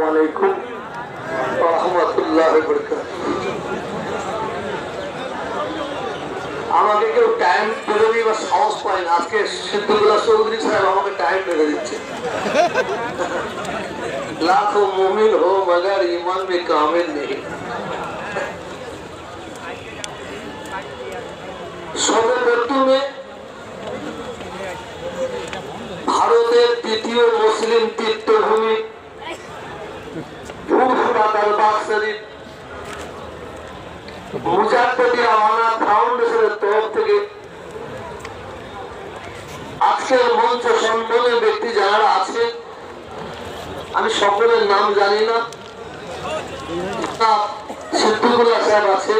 আসসালামু আমাকে কেউ টাইম বেঁধে দিবার সাহস পায় না। আজকে সিদ্ধুল্লাহ চৌধুরী সাহেব আমাকে টাইম বেঁধে দিচ্ছে। লাখো মুমিন হো, মগর ইমান মে কামিল নেই সবে প্রথমে ভারতের তৃতীয় মুসলিম তীর্থভূমি মুজাদ্দিদি আমানা ফাউন্ডেশনের তরফ থেকে আজকের মঞ্চ সম্মানের ব্যক্তি যারা আছে, আমি সকলের নাম জানি না। সিদ্দিকুল্লাহ সাহেব আছে,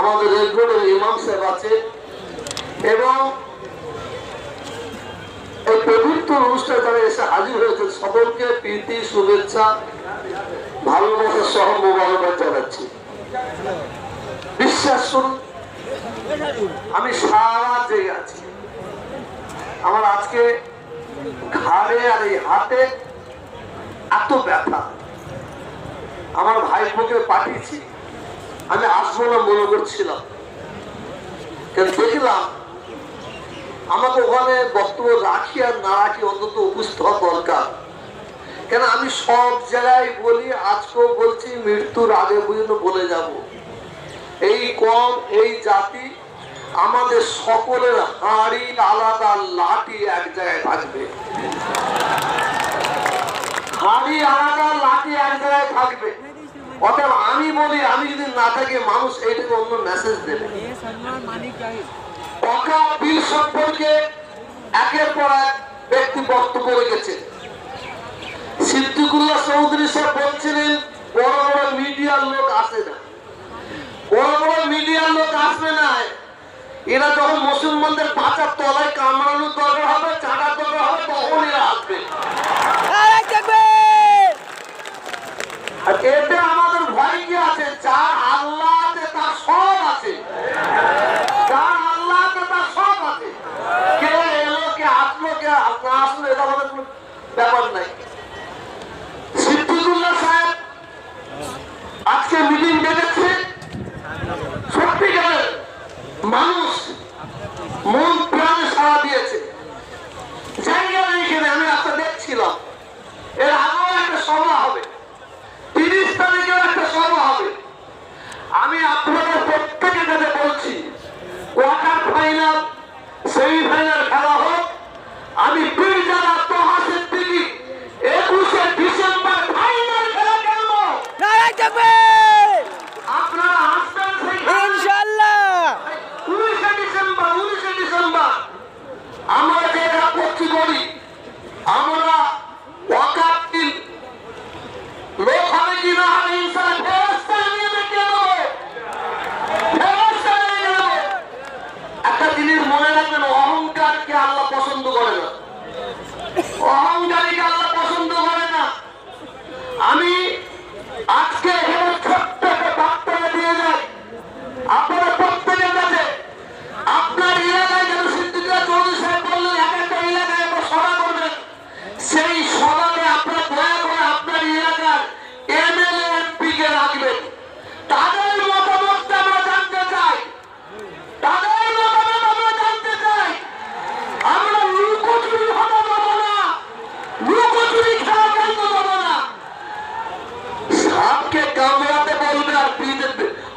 আমাদের রেলরোডের ইমাম সাহেব আছে এবং এই পবিত্র অনুষ্ঠানে তারা এসে হাজির হয়েছে। সকলকে প্রীতি, শুভেচ্ছা ভালোবাসা সহ মোবারকবাদ জানাচ্ছি। বিশ্বাস করুন আমি সারা জেগে আছি। আমার আজকে ঘাড়ে আর এই হাতে এত ব্যথা। আমার ভাইপোকে পাঠিয়েছি। আমি আসব না মনে করছিলাম। দেখলাম আমাকে ওখানে বক্তব্য রাখি আর না রাখি অন্তত উপস্থিত হওয়া দরকার। কেন আমি সব জায়গায় বলি, আজকেও বলছি, মৃত্যুর আগে পর্যন্ত বলে যাব। এই কম, এই জাতি আমাদের সকলের হাড়ি আলাদা লাঠি এক জায়গায় থাকবে। হাড়ি আলাদা লাঠি এক জায়গায় থাকবে। অতএব আমি বলি, আমি যদি না থাকি, মানুষ এইটাকে অন্য মেসেজ দেবে। টাকা বিল সম্পর্কে একের পর এক ব্যক্তি বক্তব্য রেখেছে। সিদ্দিকুল্লাহ চৌধুরী সব বলছিলেন, বড় বড় বড় মিডিয়ার লোক আসবে না। এরা যখন মুসলমানদের বাঁচার তলায় কামড়ানোর দরকার হবে চাটার দরকার হবে তখন এরা আসবে। এতে আমাদের ভয় কি আছে? যার আল্লাহ আছে তার সব আছে। যার আল্লাহ আছে তার সব আছে। কে এলো কে আসলো কে না আসলো এটা আমাদের কোনো ব্যাপার নাই। সিদ্দিকুল্লাহ সাহেব আজকে মিটিং মানুষ Wow,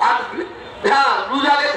আর হ্যাঁ রোজাকে